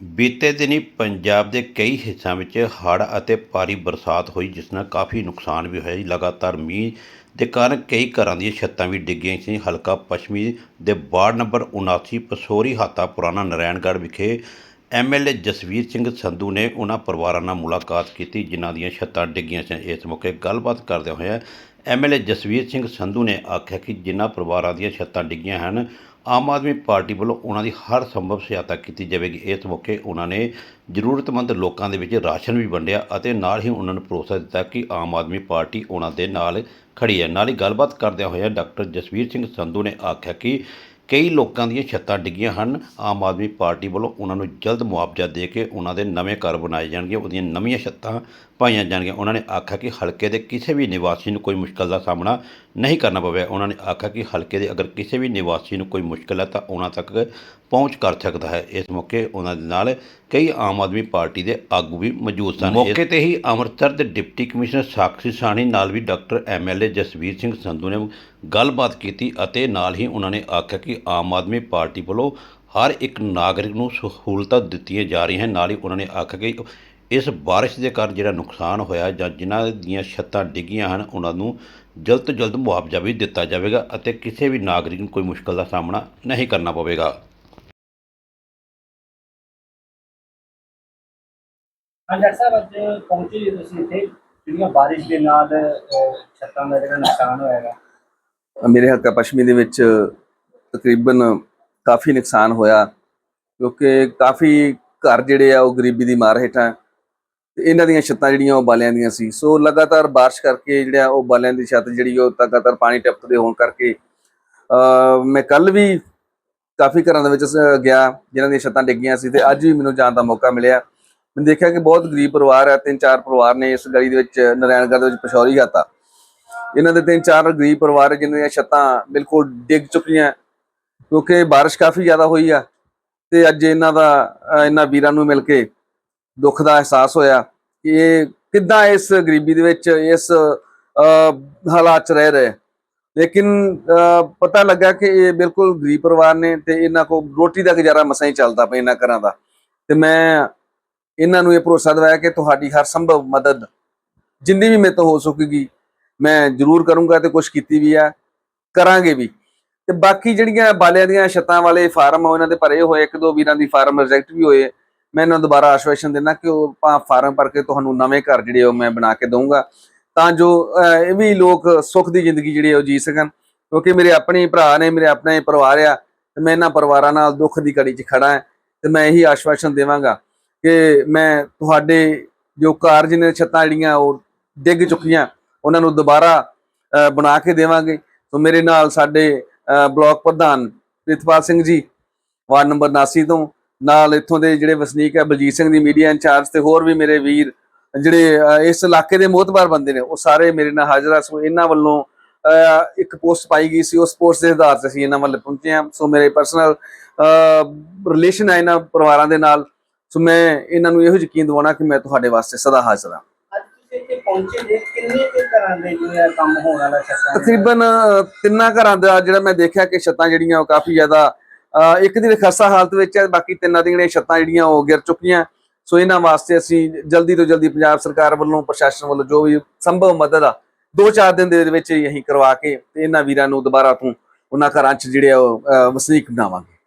ਬੀਤੇ ਦਿਨੀ ਪੰਜਾਬ ਦੇ ਕਈ ਹਿੱਸਿਆਂ ਵਿੱਚ ਹੜ੍ਹ ਅਤੇ ਭਾਰੀ ਬਰਸਾਤ ਹੋਈ, ਜਿਸ ਨਾਲ ਕਾਫੀ ਨੁਕਸਾਨ ਵੀ ਹੋਇਆ ਜੀ। ਲਗਾਤਾਰ ਮੀਂਹ ਦੇ ਕਾਰਨ ਕਈ ਘਰਾਂ ਦੀਆਂ ਛੱਤਾਂ ਵੀ ਡਿੱਗੀਆਂ ਸੀ। ਹਲਕਾ ਪੱਛਮੀ ਦੇ ਵਾਰਡ ਨੰਬਰ 79 ਪਸੋਰੀ ਹਾਤਾ ਪੁਰਾਣਾ ਨਰੈਣਗੜ੍ਹ ਵਿਖੇ ਐਮਐਲਏ ਜਸਵੀਰ ਸਿੰਘ ਸੰਧੂ ਨੇ ਉਹਨਾਂ ਪਰਿਵਾਰਾਂ ਨਾਲ ਮੁਲਾਕਾਤ ਕੀਤੀ, ਜਿਨ੍ਹਾਂ ਦੀਆਂ ਛੱਤਾਂ ਡਿੱਗੀਆਂ ਸਨ ਇਸ ਮੌਕੇ ਗੱਲਬਾਤ ਕਰਦਿਆਂ ਹੋਇਆ ਐਮਐਲਏ ਜਸਵੀਰ ਸਿੰਘ ਸੰਧੂ ਨੇ ਆਖਿਆ ਕਿ ਜਿਨ੍ਹਾਂ ਪਰਿਵਾਰਾਂ ਦੀਆਂ ਛੱਤਾਂ ਡਿੱਗੀਆਂ ਹਨ ਆਮ ਆਦਮੀ ਪਾਰਟੀ ਵੱਲੋਂ ਉਹਨਾਂ ਦੀ ਹਰ ਸੰਭਵ ਸਹਾਇਤਾ ਕੀਤੀ ਜਾਵੇਗੀ। ਇਸ ਮੌਕੇ ਉਹਨਾਂ ਨੇ ਜ਼ਰੂਰਤਮੰਦ ਲੋਕਾਂ ਦੇ ਵਿੱਚ ਰਾਸ਼ਨ ਵੀ ਵੰਡਿਆ ਅਤੇ ਨਾਲ ਹੀ ਉਹਨਾਂ ਨੂੰ ਭਰੋਸਾ ਦਿੱਤਾ ਕਿ ਆਮ ਆਦਮੀ ਪਾਰਟੀ ਉਹਨਾਂ ਦੇ ਨਾਲ ਖੜੀ ਹੈ। ਨਾਲ ਹੀ ਗੱਲਬਾਤ ਕਰਦਿਆਂ ਹੋਇਆ ਡਾਕਟਰ ਜਸਵੀਰ ਸਿੰਘ ਸੰਧੂ ਨੇ ਆਖਿਆ ਕਿ ਕਈ ਲੋਕਾਂ ਦੀਆਂ ਛੱਤਾਂ ਡਿੱਗੀਆਂ ਹਨ। ਆਮ ਆਦਮੀ ਪਾਰਟੀ ਵੱਲੋਂ ਉਹਨਾਂ ਨੂੰ ਜਲਦ ਮੁਆਵਜ਼ਾ ਦੇ ਕੇ ਉਹਨਾਂ ਦੇ ਨਵੇਂ ਘਰ ਬਣਾਏ ਜਾਣਗੇ। ਉਹਦੀਆਂ ਨਵੀਆਂ ਛੱਤਾਂ ਪਾਈਆਂ ਜਾਣਗੀਆਂ, ਉਹਨਾਂ ਨੇ ਆਖਿਆ ਕਿ ਹਲਕੇ ਦੇ ਕਿਸੇ ਵੀ ਨਿਵਾਸੀ ਨੂੰ ਕੋਈ ਮੁਸ਼ਕਲ ਦਾ ਸਾਹਮਣਾ ਨਹੀਂ ਕਰਨਾ ਪਵੇ। ਉਹਨਾਂ ਨੇ ਆਖਿਆ ਕਿ ਹਲਕੇ ਦੇ ਅਗਰ ਕਿਸੇ ਵੀ ਨਿਵਾਸੀ ਨੂੰ ਕੋਈ ਮੁਸ਼ਕਲ ਹੈ ਤਾਂ ਉਹਨਾਂ ਤੱਕ ਪਹੁੰਚ ਕਰ ਸਕਦਾ ਹੈ। ਇਸ ਮੌਕੇ ਉਹਨਾਂ ਦੇ ਨਾਲ ਕਈ ਆਮ ਆਦਮੀ ਪਾਰਟੀ ਦੇ ਆਗੂ ਵੀ ਮੌਜੂਦ ਸਨ। ਮੌਕੇ ਤੇ ਹੀ ਅੰਮ੍ਰਿਤਸਰ ਦੇ ਡਿਪਟੀ ਕਮਿਸ਼ਨਰ ਸਾਕਸ਼ੀ ਸਾਣੀ ਨਾਲ ਵੀ ਡਾਕਟਰ ਐਮਐਲਏ ਜਸਵੀਰ ਸਿੰਘ ਸੰਧੂ ਨੇ ਗੱਲਬਾਤ ਕੀਤੀ ਅਤੇ ਨਾਲ ਹੀ ਉਹਨਾਂ ਨੇ ਆਖਿਆ ਕਿ ਆਮ ਆਦਮੀ ਪਾਰਟੀ ਵੱਲੋਂ ਹਰ ਇੱਕ ਨਾਗਰਿਕ ਨੂੰ ਸਹੂਲਤਾਂ ਦਿੱਤੀਆਂ ਜਾ ਰਹੀਆਂ ਹਨ। ਨਾਲ ਹੀ ਉਹਨਾਂ ਨੇ ਆਖਿਆ ਕਿ ਇਸ ਬਾਰਿਸ਼ ਦੇ ਕਾਰਨ ਜਿਹੜਾ ਨੁਕਸਾਨ ਹੋਇਆ ਜਾਂ ਜਿਨ੍ਹਾਂ ਦੀਆਂ ਛੱਤਾਂ ਡਿੱਗੀਆਂ ਹਨ ਉਹਨਾਂ ਨੂੰ ਜਲਦ ਤੋਂ ਜਲਦ ਮੁਆਵਜ਼ਾ ਵੀ ਦਿੱਤਾ ਜਾਵੇਗਾ ਅਤੇ ਕਿਸੇ ਵੀ ਨਾਗਰਿਕ ਨੂੰ ਕੋਈ ਮੁਸ਼ਕਲ ਦਾ ਸਾਹਮਣਾ ਨਹੀਂ ਕਰਨਾ ਪਵੇਗਾ। ਡਾਕਟਰ ਸਾਹਿਬ ਅੱਜ ਪਹੁੰਚੇ ਜੀ ਤੁਸੀਂ ਇੱਥੇ ਜਿਹੜੀਆਂ ਬਾਰਿਸ਼ ਦੇ ਨਾਲ ਛੱਤਾਂ ਦਾ ਜਿਹੜਾ ਨੁਕਸਾਨ ਹੋਇਆ ਹੈਗਾ ਮੇਰੇ ਹਲਕਾ ਪੱਛਮੀ ਦੇ ਵਿੱਚ ਤਕਰੀਬਨ ਕਾਫੀ ਨੁਕਸਾਨ ਹੋਇਆ ਕਿਉਂਕਿ ਕਾਫੀ ਘਰ ਜਿਹੜੇ ਆ ਉਹ ਗਰੀਬੀ ਦੀ ਮਾਰ ਹੇਠਾਂ ਤੇ ਇਹਨਾਂ ਦੀਆਂ ਛੱਤਾਂ ਜਿਹੜੀਆਂ ਉਹ ਬਾਲਿਆਂ ਦੀਆਂ ਸੀ। ਸੋ ਲਗਾਤਾਰ ਬਾਰਿਸ਼ ਕਰਕੇ ਜਿਹੜਾ ਉਹ ਬਾਲਿਆਂ ਦੀ ਛੱਤ ਜਿਹੜੀ ਉਹ ਲਗਾਤਾਰ ਪਾਣੀ ਟਪਕਦੇ ਹੋਣ ਕਰਕੇ ਮੈਂ ਕੱਲ ਵੀ ਕਾਫੀ ਘਰਾਂ ਦੇ ਵਿੱਚ ਗਿਆ, ਜਿਨ੍ਹਾਂ ਦੀਆਂ ਛੱਤਾਂ ਡਿੱਗੀਆਂ ਸੀ ਤੇ ਅੱਜ ਵੀ ਮੈਨੂੰ ਜਾਣ ਦਾ ਮੌਕਾ ਮਿਲਿਆ। ਮੈਂ ਦੇਖਿਆ ਕਿ ਬਹੁਤ ਗਰੀਬ ਪਰਿਵਾਰ ਹੈ, ਤਿੰਨ ਚਾਰ ਪਰਿਵਾਰ ਨੇ ਇਸ ਗਲੀ ਦੇ ਵਿੱਚ ਨਰਾਇਣਗੜ੍ਹ ਦੇ ਵਿੱਚ ਪਸ਼ੌਰੀ ਹਾਤਾ ਇਹਨਾਂ ਦੇ ਤਿੰਨ ਚਾਰ ਗਰੀਬ ਪਰਿਵਾਰ ਜਿਨ੍ਹਾਂ ਦੀਆਂ ਛੱਤਾਂ ਬਿਲਕੁਲ ਡਿੱਗ ਚੁੱਕੀਆਂ, ਕਿਉਂਕਿ ਬਾਰਿਸ਼ ਕਾਫੀ ਜ਼ਿਆਦਾ ਹੋਈ ਆ ਤੇ ਅੱਜ ਇਹਨਾਂ ਦਾ ਇਹਨਾਂ ਵੀਰਾਂ ਨੂੰ ਮਿਲ ਕੇ ਦੁੱਖ ਦਾ ਅਹਿਸਾਸ ਹੋਇਆ। ਕਿ ਇਹ ਕਿੱਦਾਂ ਇਸ ਗਰੀਬੀ ਦੇ ਵਿੱਚ, ਇਸ ਹਾਲਾਤ 'ਚ ਰਹਿ ਰਹੇ। ਲੇਕਿਨ ਪਤਾ ਲੱਗਾ ਕਿ ਇਹ ਬਿਲਕੁਲ ਗਰੀਬ ਪਰਿਵਾਰ ਨੇ ਤੇ ਇਹਨਾਂ ਕੋਲ ਰੋਟੀ ਦਾ ਗੁਜ਼ਾਰਾ ਮਸਾਂ ਹੀ ਚੱਲਦਾ ਪਿਆ ਇਹਨਾਂ ਘਰਾਂ ਦਾ। ਤੇ ਮੈਂ ਇਹਨਾਂ ਨੂੰ ਇਹ ਭਰੋਸਾ ਦਿਵਾਇਆ ਕਿ ਤੁਹਾਡੀ ਹਰ ਸੰਭਵ ਮਦਦ ਜਿੰਨੀ ਵੀ ਮੇਰੇ ਤੋਂ ਹੋ ਸਕੇਗੀ, ਮੈਂ ਜ਼ਰੂਰ ਕਰੂੰਗਾ ਤੇ ਕੁਝ ਕੀਤੀ ਵੀ ਆ, ਕਰਾਂਗੇ ਵੀ। ਤੇ ਬਾਕੀ ਜਿਹੜੀਆਂ ਬਾਲਿਆਂ ਦੀਆਂ ਛੱਤਾਂ ਵਾਲੇ ਫਾਰਮ ਆ, ਉਹਨਾਂ ਦੇ ਭਰੇ ਹੋਏ, ਇੱਕ ਦੋ ਵੀਰਾਂ ਦੀ ਫਾਰਮ ਰਿਜੈਕਟ ਵੀ ਹੋਏ। ਮੈਂ ਇਹਨਾਂ ਨੂੰ ਦੁਬਾਰਾ ਆਸ਼ਵਾਸਨ ਦਿੰਦਾ ਕਿ ਉਹ ਆਪਾਂ ਫਾਰਮ ਭਰ ਕੇ ਤੁਹਾਨੂੰ ਨਵੇਂ ਘਰ ਜਿਹੜੇ ਉਹ ਮੈਂ ਬਣਾ ਕੇ ਦਊਂਗਾ। ਤਾਂ ਜੋ ਇਹ ਵੀ ਲੋਕ ਸੁੱਖ ਦੀ ਜ਼ਿੰਦਗੀ ਜਿਹੜੀ ਉਹ ਜੀ ਸਕਣ। ਕਿਉਂਕਿ ਮੇਰੇ ਆਪਣੇ ਭਰਾ ਨੇ ਮੇਰੇ ਆਪਣੇ ਪਰਿਵਾਰ ਆ ਤੇ ਮੈਂ ਇਹਨਾਂ ਪਰਿਵਾਰਾਂ ਨਾਲ ਦੁੱਖ ਦੀ ਘੜੀ 'ਚ ਖੜਾ ਹਾਂ ਤੇ ਮੈਂ ਇਹੀ ਆਸ਼ਵਾਸਨ ਦੇਵਾਂਗਾ ਕਿ ਮੈਂ ਤੁਹਾਡੇ ਜੋ ਕਾਰਜ ਨੇ ਛੱਤਾਂ ਜਿਹੜੀਆਂ ਉਹ ਡਿੱਗ ਚੁੱਕੀਆਂ ਉਹਨਾਂ ਨੂੰ ਦੁਬਾਰਾ ਬਣਾ ਕੇ ਦੇਵਾਂਗੇ। ਸੋ ਮੇਰੇ ਨਾਲ ਸਾਡੇ ਅਹ, ਬਲਾਕ ਪ੍ਰਧਾਨ ਪ੍ਰਿਤਪਾਲ ਸਿੰਘ ਜੀ ਵਾਰਡ ਨੰਬਰ 79 ਤੋਂ ਨਾਲ ਇੱਥੋਂ ਦੇ ਜਿਹੜੇ ਵਸਨੀਕ ਹੈ ਬਲਜੀਤ ਸਿੰਘ ਦੀ ਮੀਡੀਆ ਇੰਚਾਰਜ ਤੇ ਹੋਰ ਵੀ ਮੇਰੇ ਵੀਰ ਜਿਹੜੇ ਇਸ ਇਲਾਕੇ ਦੇ ਮੋਹਤਬਾਰ ਬੰਦੇ ਨੇ ਉਹ ਸਾਰੇ ਮੇਰੇ ਨਾਲ ਹਾਜ਼ਰ ਆ। ਸੋ ਇਹਨਾਂ ਵੱਲੋਂ ਇੱਕ ਪੋਸਟ ਪਾਈ ਗਈ ਸੀ ਉਸ ਪੋਸਟ ਦੇ ਆਧਾਰ ਤੇ ਅਸੀਂ ਇਹਨਾਂ ਵੱਲ ਪਹੁੰਚੇ ਹਾਂ। ਸੋ ਮੇਰੇ ਪਰਸਨਲ ਰਿਲੇਸ਼ਨ ਹੈ ਇਹਨਾਂ ਪਰਿਵਾਰਾਂ ਦੇ ਨਾਲ। ਸੋ ਮੈਂ ਇਹਨਾਂ ਨੂੰ ਇਹੋ ਯਕੀਨ ਦਿਵਾਉਣਾ ਕਿ ਮੈਂ ਤੁਹਾਡੇ ਵਾਸਤੇ ਸਦਾ ਹਾਜ਼ਰ ਹਾਂ? ਤਕਰੀਬਨ ਤਿੰਨਾਂ ਘਰਾਂ ਦਾ ਜਿਹੜਾ ਮੈਂ ਦੇਖਿਆ ਕਿ ਛੱਤਾਂ ਜਿਹੜੀਆਂ ਉਹ ਕਾਫੀ ਜ਼ਿਆਦਾ ਇੱਕ ਦਿਨ ਖਸਤਾ ਹਾਲਤ ਵਿੱਚ ਹੈ, ਬਾਕੀ ਤਿੰਨਾਂ ਦੀਆਂ ਛੱਤਾਂ ਜਿਹੜੀਆਂ ਉਹ ਗਿਰ ਚੁੱਕੀਆਂ। ਸੋ ਇਹਨਾਂ ਵਾਸਤੇ ਅਸੀਂ ਜਲਦੀ ਤੋਂ ਜਲਦੀ ਪੰਜਾਬ ਸਰਕਾਰ ਵੱਲੋਂ, ਪ੍ਰਸ਼ਾਸਨ ਵੱਲੋਂ ਜੋ ਵੀ ਸੰਭਵ ਮਦਦ ਆ, ਦੋ ਚਾਰ ਦਿਨ ਦੇ ਵਿੱਚ ਅਸੀਂ ਕਰਵਾ ਕੇ ਤੇ ਇਹਨਾਂ ਵੀਰਾਂ ਨੂੰ ਦੁਬਾਰਾ ਤੋਂ ਉਹਨਾਂ ਘਰਾਂ 'ਚ ਜਿਹੜੇ ਆ ਉਹ ਵਸਨੀਕ ਬਣਾਵਾਂਗੇ।